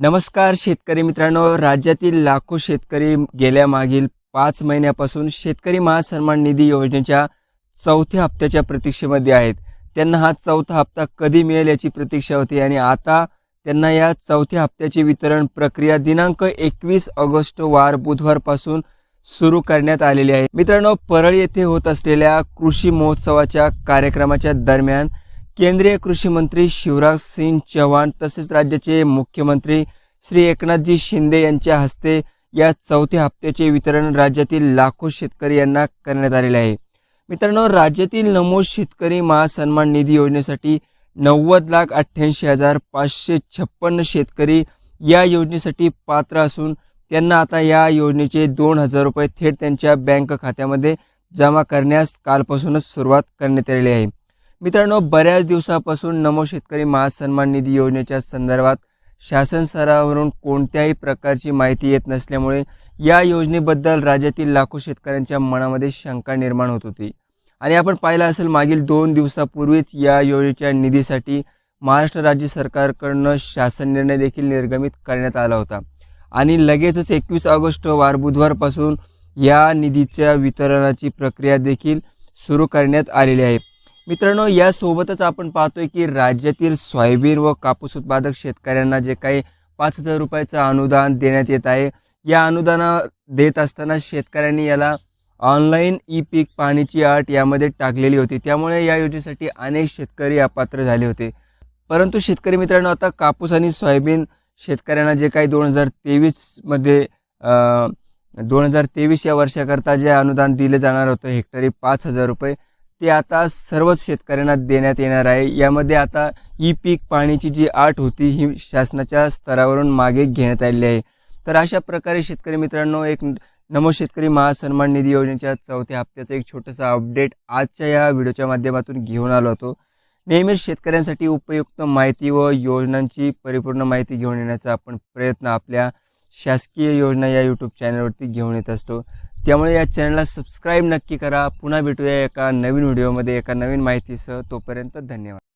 नमस्कार शेतकरी मित्रांनो. राज्यातील लाखो शेतकरी गेल्या मागील पाच महिन्यापासून शेतकरी महासन्मान निधी योजनेच्या चौथ्या हप्त्याच्या प्रतीक्षेमध्ये आहेत. त्यांना हा चौथा हप्ता कधी मिळेल याची प्रतीक्षा होती आणि आता त्यांना या चौथ्या हप्त्याची वितरण प्रक्रिया दिनांक एकवीस ऑगस्ट वार बुधवारपासून सुरू करण्यात आलेली आहे. मित्रांनो परळी येथे होत असलेल्या कृषी महोत्सवाच्या कार्यक्रमाच्या दरम्यान केंद्रीय कृषी मंत्री शिवराज सिंग चौहान तसेच राज्याचे मुख्यमंत्री श्री एकनाथजी शिंदे यांच्या हस्ते या चौथ्या हप्त्याचे वितरण राज्यातील लाखो शेतकरी यांना करण्यात आलेले आहे. मित्रांनो राज्यातील नमो शेतकरी महासन्मान निधी योजनेसाठी नव्वद लाख अठ्ठ्याऐंशी हजार पाचशे छप्पन्न शेतकरी या योजनेसाठी पात्र असून त्यांना आता या योजनेचे दोन हजार रुपये थेट त्यांच्या बँक खात्यामध्ये जमा करण्यास कालपासूनच सुरुवात करण्यात आलेली आहे. मित्रांनो बऱ्याच दिवसापासून नमो शेतकरी महासन्मान निधी योजनेच्या संदर्भात शासन स्तरावरून कोणत्याही प्रकारची माहिती येत नसल्यामुळे या योजनेबद्दल राज्यातील लाखो शेतकऱ्यांच्या मनामध्ये शंका निर्माण होत होती. आणि आपण पाहिलं असेल मागील दोन दिवसापूर्वीच या योजनेच्या निधीसाठी महाराष्ट्र राज्य सरकारकडनं शासन निर्णय देखील निर्गमित करण्यात आला होता. आणि लगेचच एकवीस ऑगस्ट वार बुधवारपासून या निधीच्या वितरणाची प्रक्रिया देखील सुरू करण्यात आलेली आहे. मित्रांनो यासोबतच आपण पाहतोय की राज्यातील सोयाबीन व कापूस उत्पादक शेतकऱ्यांना जे काही पाच हजार रुपयाचं अनुदान देण्यात येत आहे या अनुदान देत असताना शेतकऱ्यांनी याला ऑनलाईन ई पीक पाणीची अट यामध्ये टाकलेली होती. त्यामुळे या योजनेसाठी अनेक शेतकरी अपात्र झाले होते. परंतु शेतकरी मित्रांनो आता कापूस आणि सोयाबीन शेतकऱ्यांना जे काही दोन हजार तेवीसमध्ये दोन हजार तेवीस या वर्षाकरता जे अनुदान दिले जाणार होतं हेक्टरी पाच हजार रुपये ते आता सर्वच शेतकऱ्यांना देण्यात येणार आहे. यामध्ये आता ई पीक पाणीची जी आट होती ही शासनाच्या स्तरावरून मागे घेण्यात आलेली आहे. तर अशा प्रकारे शेतकरी मित्रांनो एक नमो शेतकरी महासन्मान निधी योजनेच्या चौथ्या हप्त्याचं एक छोटंसं अपडेट आजच्या या व्हिडिओच्या माध्यमातून घेऊन आलो होतो नेहमीच शेतकऱ्यांसाठी उपयुक्त माहिती व योजनांची परिपूर्ण माहिती घेऊन येण्याचा आपण प्रयत्न आपल्या शासकीय योजना या यूट्यूब चॅनलवरती घेऊन येत असतो. त्यामुळे या चॅनलला सबस्क्राईब नक्की करा. पुन्हा भेटूया एका नवीन व्हिडिओमध्ये एका नवीन माहितीसह. तोपर्यंत धन्यवाद.